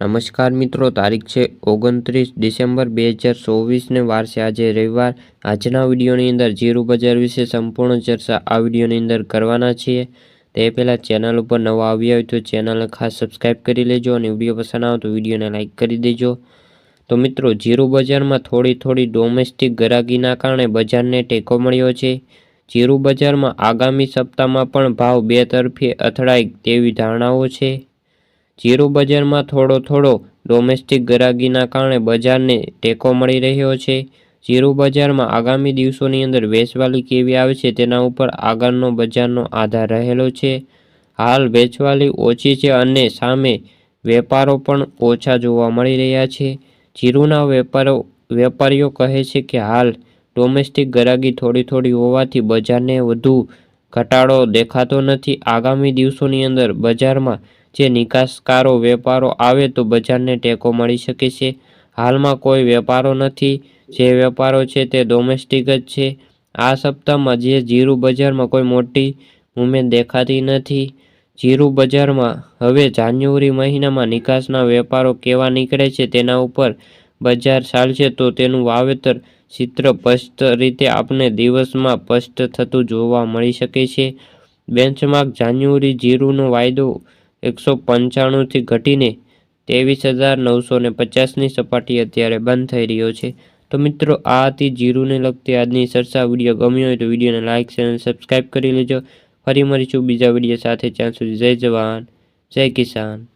નમસ્કાર મિત્રો, તારીખ છે ઓગણત્રીસ ડિસેમ્બર બે હજાર ચોવીસને વાર છે આજે રવિવાર. આજના વિડીયોની અંદર જીરું બજાર વિશે સંપૂર્ણ ચર્ચા આ વિડીયોની અંદર કરવાના છીએ. તે પહેલાં ચેનલ ઉપર નવા આવ્યા હોય તો ચેનલને ખાસ સબસ્ક્રાઈબ કરી લેજો અને વીડિયો પસંદ આવે તો વિડીયોને લાઇક કરી દેજો. તો મિત્રો, જીરું બજારમાં થોડી થોડી ડોમેસ્ટિક ગરાગીના કારણે બજારને ટેકો મળ્યો છે. જીરું બજારમાં આગામી સપ્તાહમાં પણ ભાવ બે તરફી અથડાય તેવી ધારણાઓ છે. જીરું બજારમાં થોડો થોડો ડોમેસ્ટિક ગરાગીના કારણે બજારને ટેકો મળી રહ્યો છે. જીરું બજારમાં આગામી દિવસોની અંદર વેચવાલી કેવી આવે છે તેના ઉપર આગળનો બજારનો આધાર રહેલો છે. હાલ વેચવાલી ઓછી છે અને સામે વેપારો પણ ઓછા જોવા મળી રહ્યા છે. જીરુના વેપારો, વેપારીઓ કહે છે કે હાલ ડોમેસ્ટિક ગરાગી થોડી થોડી હોવાથી બજારને વધુ ઘટાડો દેખાતો નથી. આગામી દિવસોની અંદર બજારમાં જે નિકાસકારો વેપારો આવે તો બજારને ટેકો મળી શકે છે. હાલમાં કોઈ વેપારો નથી. જે વેપારો છે તે ડોમેસ્ટિક જ છે. આ સપ્તાહમાં જે જીરું બજારમાં કોઈ મોટી મુમેન્ટ દેખાતી નથી. જીરું બજારમાં હવે જાન્યુઆરી મહિનામાં નિકાસના વેપારો કેવા નીકળે છે તેના ઉપર બજાર ચાલશે તો તેનું વાવેતર ચિત્ર સ્પષ્ટ રીતે આપને દિવસમાં સ્પષ્ટ થતું જોવા મળી શકે છે. બેન્ચમાર્ક જાન્યુઆરી જીરુનો વાયદો એકસો પંચાણુંથી ઘટીને ત્રેવીસ હજાર નવસો ને પચાસની સપાટી અત્યારે બંધ થઈ રહ્યો છે. તો મિત્રો, આ હતી જીરુને લગતી આજની ચર્ચા વીડિયો. ગમ્યો હોય તો વિડીયોને લાઇક અને સબસ્ક્રાઈબ કરી લેજો. ફરી મળીશું બીજા વીડિયો સાથે. ત્યાં સુધી જય જવાન, જય કિસાન.